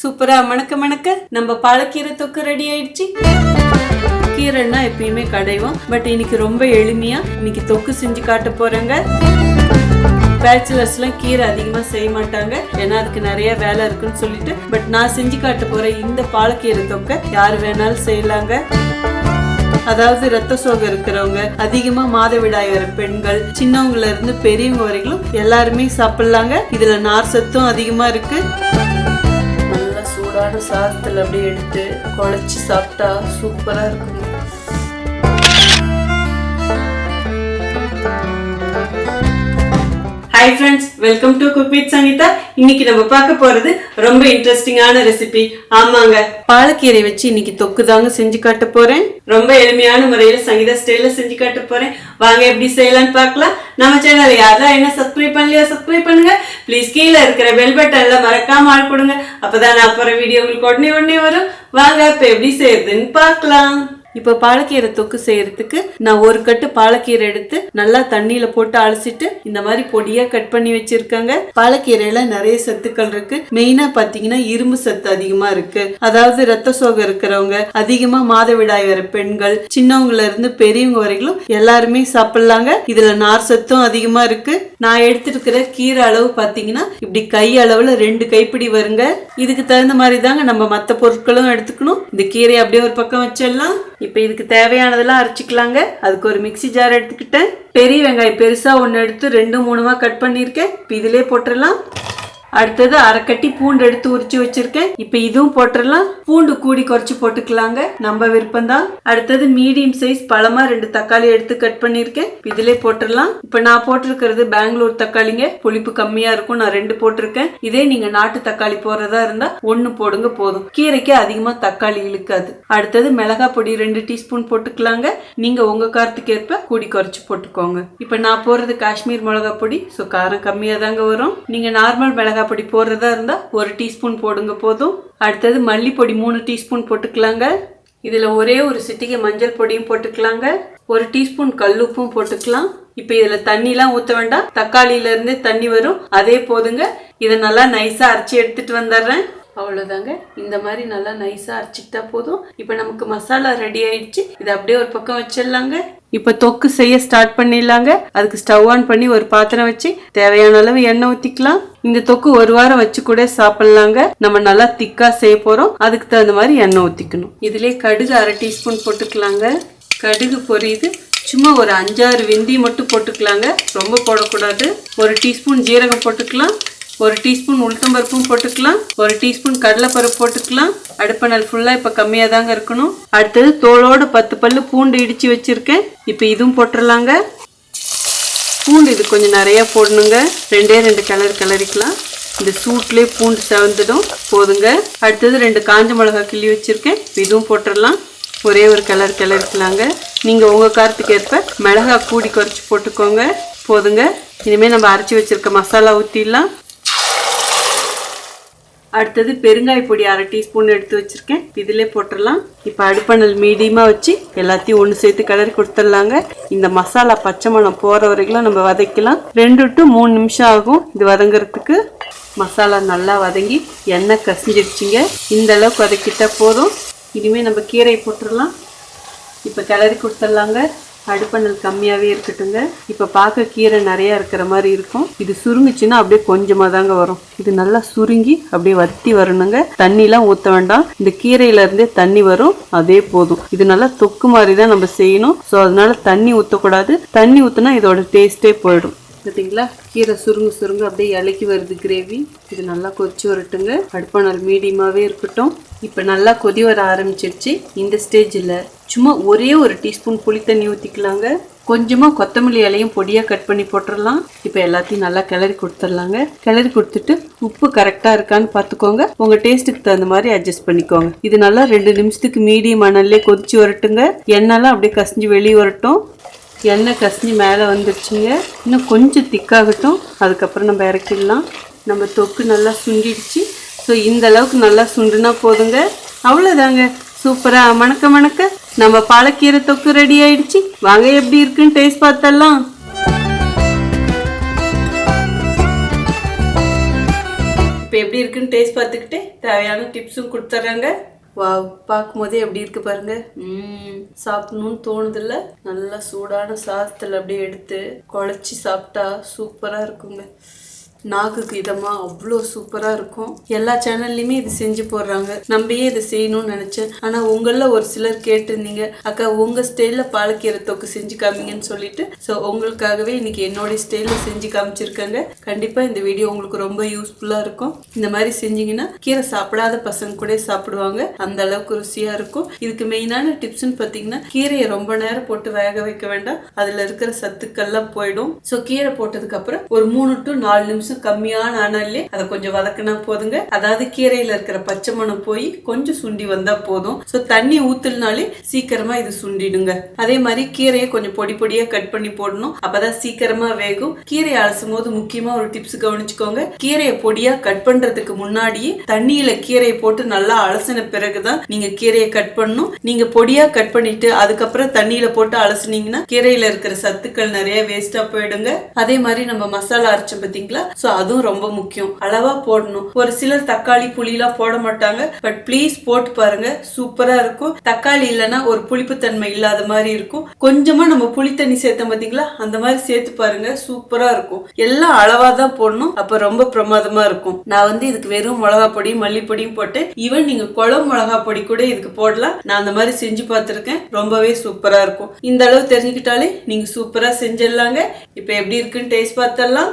சூப்பரா மணக்க மணக்க. நம்ம பாலக்கீரை தொக்கு ரெடி ஆயிடுச்சு. கீரைன்னா எப்பயுமே கடைவோம். பட் இன்னைக்கு ரொம்ப எளிமையா இன்னைக்கு தொக்கு செஞ்சு காட்ட போறேங்க. பேச்சுலர்ஸ்லாம் கீரை அதிகமாக செய்ய மாட்டாங்க. ஏன்னா அதுக்கு நிறைய வேலை இருக்குன்னு சொல்லிட்டு. பட் நான் செஞ்சு காட்ட போற இந்த பாலக்கீரை தொக்கை யார் வேணாலும் செய்யலாங்க. அதாவது ரத்த சோகம் இருக்கிறவங்க அதிகமா மாதவிடாய் வர பெண்கள் சின்னவங்கல இருந்து பெரியவங்க வரைக்கும் எல்லாருமே சாப்பிடலாங்க. இதுல நார் சத்தும் அதிகமா இருக்கு. சூடான சாதத்தில் அப்படியே எடுத்து குழச்சி சாப்பிட்டா சூப்பராக இருக்கும் hi friends welcome to cook with Sangeetha இன்னைக்கு நம்ம பார்க்க போறது ரொம்ப இன்ட்ரெஸ்டிங்கான ரெசிபி ஆமாங்க பாலக்கீரை வச்சு இன்னைக்கு தொக்கு தாங்க செஞ்சு காட்ட போறேன். ரொம்ப எளிமையான முறையில சங்கீதா ஸ்டைல செஞ்சு காட்ட போறேன். வாங்க எப்படி செய்யலாம்னு பார்க்கலாம். நம்ம சேனல் யாரெல்லாம் என்ன சப்ஸ்கிரைப் பண்ணலையா சப்ஸ்கிரைப் பண்ணுங்க. ப்ளீஸ் கீழே இருக்கிற பெல் பட்டன்ல மறக்காம ஆள் கொடுங்க அப்பதான் நான் போற வீடியோ உங்களுக்கு உடனே உடனே வரும். வாங்க இப்ப எப்படி செய்யறதுன்னு பார்க்கலாம். இப்போ பாலக்கீரை தொக்கு செய்யறதுக்கு நான் ஒரு கட்டு பாலக்கீரை எடுத்து நல்லா தண்ணியில போட்டு அலசிட்டு இந்த மாதிரி பொடியா கட் பண்ணி வச்சிருக்காங்க. பாலக்கீரையில நிறைய சத்துக்கள் இருக்கு. மெயினா பாத்தீங்கன்னா இரும்பு சத்து அதிகமா இருக்கு. அதாவது ரத்த சோகம் இருக்கிறவங்க அதிகமா மாதவிடாய் வர பெண்கள் சின்னவங்கல இருந்து பெரியவங்க வரைக்கும் எல்லாருமே சாப்பிடலாங்க. இதுல நார் சத்தும் அதிகமா இருக்கு. நான் எடுத்துருக்கிற கீரை அளவு பாத்தீங்கன்னா இப்படி கை அளவுல ரெண்டு கைப்பிடி வருங்க. இதுக்கு தகுந்த மாதிரி தாங்க நம்ம மத்த பொருட்களும் எடுத்துக்கணும். இந்த கீரையை அப்படியே ஒரு பக்கம் வச்சிடலாம். இப்போ இதுக்கு தேவையானதெல்லாம் அரைச்சிக்கலாங்க. அதுக்கு ஒரு மிக்ஸி ஜார் எடுத்துக்கிட்டேன். பெரிய வெங்காயம் பெருசாக ஒன்று எடுத்து ரெண்டு மூணுமா கட் பண்ணியிருக்கேன். இப்போ இதிலே போட்டுடலாம் அடுத்தது அரைக்கட்டி பூண்டு எடுத்து உரிச்சு வச்சிருக்கேன். இப்போ இதுவும் போட்டுடலாம் பூண்டு கூடி குறைச்சு போட்டுக்கலாங்க. நம்ம விருப்பம் தான் அடுத்தது மீடியம் சைஸ் பழமா ரெண்டு தக்காளி எடுத்து கட் பண்ணியிருக்கேன் இதுல போட்டுடலாம் இப்போ நான் போட்டிருக்கிறது பெங்களூர் தக்காளிங்க. புளிப்பு கம்மியா இருக்கும். நான் ரெண்டு போட்டிருக்கேன். இதே நீங்க நாட்டு தக்காளி போடுறதா இருந்தா ஒன்னு போடுங்க போதும். கீரைக்கு அதிகமா தக்காளி இழுக்காது. அடுத்தது மிளகா பொடி ரெண்டு டீஸ்பூன் போட்டுக்கலாங்க. நீங்க உங்க காரத்துக்கு ஏற்ப கூடி குறைச்சு போட்டுக்கோங்க. இப்போ நான் போடுறது காஷ்மீர் மிளகா பொடி. ஸோ காரம் கம்மியா தாங்க வரும். நீங்க நார்மல் மிளகாய் பொடி போடுறதா இருந்தால் ஒரு டீஸ்பூன் போடுங்க போதும். அடுத்தது மல்லிப்பொடி மூணு டீஸ்பூன் போட்டுக்கலாங்க. இதில் ஒரே ஒரு சிட்டிகை மஞ்சள் பொடியும் போட்டுக்கலாங்க. ஒரு டீஸ்பூன் கல்லுப்பும் போட்டுக்கலாம். இப்போ இதில் தண்ணிலாம் ஊற்ற வேண்டாம். தக்காளியிலேருந்து தண்ணி வரும். அதே போதுங்க. இதை நல்லா நைஸாக அரைச்சி எடுத்துகிட்டு வந்துடுறேன். அவ்வளோதாங்க இந்த மாதிரி நல்லா நைஸாக அரைச்சிக்கிட்டா போதும். இப்போ நமக்கு மசாலா ரெடி ஆயிடுச்சு. இதை அப்படியே ஒரு பக்கம் வச்சிடலாங்க. இப்போ தொக்கு செய்ய ஸ்டார்ட் பண்ணிடலாங்க. அதுக்கு ஸ்டவ் ஆன் பண்ணி ஒரு பாத்திரம் வச்சு தேவையான அளவு எண்ணெய் ஊற்றிக்கலாம் இந்த தொக்கு ஒரு வாரம் வச்சு கூட சாப்பிட்லாங்க. நம்ம நல்லா திக்காக செய்ய போகிறோம் அதுக்கு தகுந்த மாதிரி எண்ணெய் ஊற்றிக்கணும் இதுலேயே கடுகு அரை டீஸ்பூன் போட்டுக்கலாங்க. கடுகு பொரியுது. சும்மா ஒரு அஞ்சாறு வெந்தி மட்டும் போட்டுக்கலாங்க. ரொம்ப போடக்கூடாது. ஒரு டீஸ்பூன் ஜீரகம் போட்டுக்கலாம். ஒரு டீஸ்பூன் உளுத்தம்பருப்பும் போட்டுக்கலாம். ஒரு டீஸ்பூன் கடலைப்பருப்பு போட்டுக்கலாம். அடுப்பணல் ஃபுல்லாக இப்போ கம்மியாக தாங்க இருக்கணும். அடுத்தது தோலோடு பத்து பல்லு பூண்டு இடித்து வச்சுருக்கேன். இப்போ இதுவும் போட்டுடலாங்க பூண்டு இது கொஞ்சம் நிறையா போடணுங்க. ரெண்டே ரெண்டு கலர் கிளறிக்கலாம். இந்த சூட்லேயே பூண்டு செவந்துடும். போதுங்க. அடுத்தது ரெண்டு காஞ்ச மிளகா கிள்ளி வச்சுருக்கேன். இதுவும் போட்டுடலாம் ஒரே ஒரு கலர் கிளறிக்கலாங்க. நீங்கள் உங்கள் காரத்துக்கு ஏற்ப மிளகா கூடி குறைச்சி போட்டுக்கோங்க. போதுங்க. இனிமேல் நம்ம அரைச்சி வச்சுருக்க மசாலா ஊற்றிடலாம் அடுத்தது பெருங்காய பொடி அரை டீஸ்பூன் எடுத்து வச்சிருக்கேன். இதிலே போட்டுடலாம். இப்போ அடுப்பணல் மீடியமாக வச்சு எல்லாத்தையும் ஒன்று சேர்த்து கிளறி கொடுத்துடலாங்க. இந்த மசாலா பச்சை மணம் போகிற வரைக்கும் நம்ம வதக்கலாம். ரெண்டு டு மூணு நிமிஷம் ஆகும் இது வதங்குறதுக்கு. மசாலா நல்லா வதங்கி எண்ணெய் கசிஞ்சிடுச்சிங்க இந்த அளவுக்கு வதக்கிட்டா போதும். இனிமேல் நம்ம கீரை போட்டுடலாம். இப்போ கிளறி கொடுத்துடலாங்க. அடுப்பணல் கம்மியாகவே இருக்கட்டுங்க. இப்போ பார்க்க கீரை நிறையா இருக்கிற மாதிரி இருக்கும். இது சுருங்குச்சுன்னா அப்படியே கொஞ்சமாக தாங்க வரும். இது நல்லா சுருங்கி அப்படியே வத்தி வரணுங்க. தண்ணிலாம் ஊற்ற வேண்டாம். இந்த கீரையிலேருந்தே தண்ணி வரும். அதே போதும். இது நல்லா தொக்கு மாதிரி தான் நம்ம செய்யணும். ஸோ அதனால தண்ணி ஊற்றக்கூடாது தண்ணி ஊற்றினா இதோட டேஸ்ட்டே போயிடும். பார்த்தீங்களா கீரை சுருங்கு சுருங்கு அப்படியே இலக்கி வருது கிரேவி இது நல்லா கொதிச்சு வரட்டுங்க. அடுப்பானல் மீடியமாகவே இருக்கட்டும். இப்போ நல்லா கொதி வர ஆரம்பிச்சிருச்சு. இந்த ஸ்டேஜில் சும்மா ஒரே ஒரு டீஸ்பூன் புளி தண்ணி ஊற்றிக்கலாங்க கொஞ்சமாக கொத்தமல்லி இலையும் பொடியாக கட் பண்ணி போட்டுடலாம் இப்போ எல்லாத்தையும் நல்லா கிளறி கொடுத்துடலாங்க கிளறி கொடுத்துட்டு உப்பு கரெக்டாக இருக்கான்னு பார்த்துக்கோங்க உங்கள் டேஸ்ட்டுக்கு தகுந்த மாதிரி அட்ஜஸ்ட் பண்ணிக்கோங்க. இது நல்லா ரெண்டு நிமிஷத்துக்கு மீடியம் அனல்லே கொதிச்சு வரட்டுங்க. எண்ணெய்லாம் அப்படியே கசிஞ்சு வெளியே வரட்டும். எண்ணெய் கசினி மேலே வந்துருச்சுங்க. இன்னும் கொஞ்சம் திக்காகட்டும். அதுக்கப்புறம் நம்ம இறக்கிடலாம். நம்ம தொக்கு நல்லா சுண்டிடுச்சு. ஸோ இந்த அளவுக்கு நல்லா சுண்டுனா போதுங்க. அவ்வளோதாங்க சூப்பராக மணக்க மணக்க நம்ம பாலக்கீரை தொக்கு ரெடி ஆயிடுச்சு. வாங்க எப்படி இருக்குன்னு டேஸ்ட் பார்த்தலாம் இப்போ எப்படி இருக்குன்னு டேஸ்ட் பார்த்துக்கிட்டே தேவையான டிப்ஸும் கொடுத்துட்றாங்க. வாவ் பார்க்கும்போதே எப்படி இருக்கு பாருங்க. சாப்பிடணும்னு தோணுதில்ல? நல்லா சூடான சாதத்தில் அப்படியே எடுத்து குழச்சி சாப்பிட்டா சூப்பராக இருக்குங்க. நாக்குக்கு இதமா அவ்வளோ சூப்பராக இருக்கும். எல்லா சேனல்லையுமே இது செஞ்சு போடுறாங்க. நம்பியே இதை செய்யணும்னு நினச்சேன் ஆனால் உங்களில் ஒரு சிலர் கேட்டிருந்தீங்க. அக்கா உங்கள் ஸ்டைலில் பாலக்கீரை தொக்கு செஞ்சு காமிங்கன்னு சொல்லிட்டு. ஸோ உங்களுக்காகவே இன்னைக்கு என்னோட ஸ்டைலில் செஞ்சு காமிச்சிருக்காங்க. கண்டிப்பாக இந்த வீடியோ உங்களுக்கு ரொம்ப யூஸ்ஃபுல்லாக இருக்கும். இந்த மாதிரி செஞ்சீங்கன்னா கீரை சாப்பிடாத பசங்க கூட சாப்பிடுவாங்க. அந்த அளவுக்கு ருசியாக இருக்கும். இதுக்கு மெயினான டிப்ஸ்னு பார்த்தீங்கன்னா கீரையை ரொம்ப நேரம் போட்டு வேக வைக்க வேண்டாம். அதில் இருக்கிற சத்துக்கள்லாம் போயிடும். ஸோ கீரை போட்டதுக்கு அப்புறம் ஒரு மூணு டு நாலு நிமிஷம் கம்மியான அனல்லே அதை கொஞ்சம் வதக்கினா போதுங்க. அதாவது கீரையில இருக்கிற பச்சை மணம் போய் கொஞ்சம் சுண்டி வந்தா போதும். ஸோ தண்ணி ஊத்துலனாலே சீக்கிரமா இது சுண்டிடுங்க. அதே மாதிரி கீரையை கொஞ்சம் பொடி பொடியா கட் பண்ணி போடணும். அப்பதான் சீக்கிரமா வேகும். கீரையை அலசும் போது முக்கியமா ஒரு டிப்ஸ் கவனிச்சுக்கோங்க. கீரையை பொடியா கட் பண்றதுக்கு முன்னாடியே தண்ணியில கீரையை போட்டு நல்லா அலசின பிறகுதான் நீங்க கீரையை கட் பண்ணணும். நீங்க பொடியா கட் பண்ணிட்டு அதுக்கப்புறம் தண்ணியில போட்டு அலசுனீங்கன்னா கீரையில இருக்கிற சத்துக்கள் நிறைய வேஸ்டா போயிடுங்க. அதே மாதிரி நம்ம மசாலா அரைச்சோம் பாத்தீங்களா ஸோ அதுவும் ரொம்ப முக்கியம். அளவா போடணும். ஒரு சிலர் தக்காளி புளிலாம் போட மாட்டாங்க. பட் ப்ளீஸ் போட்டு பாருங்க. சூப்பரா இருக்கும். தக்காளி இல்லைன்னா ஒரு புளிப்புத்தன்மை இல்லாத மாதிரி இருக்கும். கொஞ்சமா நம்ம புளி தண்ணி சேர்த்தோம் பாத்தீங்களா? அந்த மாதிரி சேர்த்து பாருங்க. சூப்பரா இருக்கும். எல்லாம் அளவா தான் போடணும். அப்ப ரொம்ப பிரமாதமா இருக்கும். நான் வந்து இதுக்கு வெறும் மிளகா பொடியும் மல்லிப்பொடியும் போட்டு ஈவன் நீங்க குழம்பு மிளகா பொடி கூட இதுக்கு போடலாம். நான் அந்த மாதிரி செஞ்சு பார்த்துருக்கேன். ரொம்பவே சூப்பரா இருக்கும். இந்த அளவு தெரிஞ்சுக்கிட்டாலே நீங்க சூப்பரா செஞ்சிடலாங்க. இப்போ எப்படி இருக்குன்னு டேஸ்ட் பார்த்தரலாம்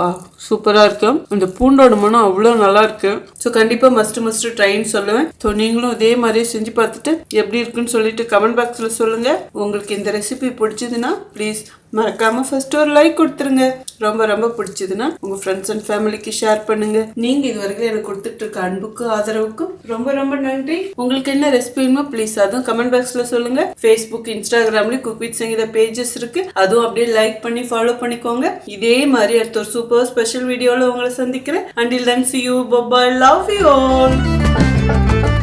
வா சூப்பராக இருக்கும் இந்த பூண்டோட மனம் அவ்வளோ நல்லா இருக்கு. ஸோ கண்டிப்பாக மஸ்ட் மஸ்ட் ட்ரைன்னு சொல்லுவேன். ஸோ நீங்களும் இதே மாதிரியே செஞ்சு பார்த்துட்டு எப்படி இருக்குன்னு சொல்லிட்டு கமெண்ட் பாக்ஸில் சொல்லுங்க. உங்களுக்கு இந்த ரெசிபி பிடிச்சதுன்னா ப்ளீஸ் மறக்காம ஃபர்ஸ்ட் ஒரு லைக் கொடுத்துருங்க. ரொம்ப ரொம்ப பிடிச்சதுன்னா உங்க ஃப்ரெண்ட்ஸ் அண்ட் ஃபேமிலிக்கு ஷேர் பண்ணுங்க. நீங்க இது வரைக்கும் எனக்கு கொடுத்துட்டு இருக்க அன்புக்கும் ஆதரவுக்கும் ரொம்ப ரொம்ப நன்றி. உங்களுக்கு என்ன ரெசிபி வேணுமோ ப்ளீஸ் அதுவும் கமெண்ட் பாக்ஸ்ல சொல்லுங்க. ஃபேஸ்புக் இன்ஸ்டாகிராம்லயும் குக் வித் சங்கீதா பேஜஸ் இருக்கு. அதுவும் அப்படியே லைக் பண்ணி ஃபாலோ பண்ணிக்கோங்க. இதே மாதிரி அடுத்த ஒரு சூப்பர் ஸ்பெஷல் வீடியோல உங்களை சந்திக்கிறேன். Until then see you bye bye love you all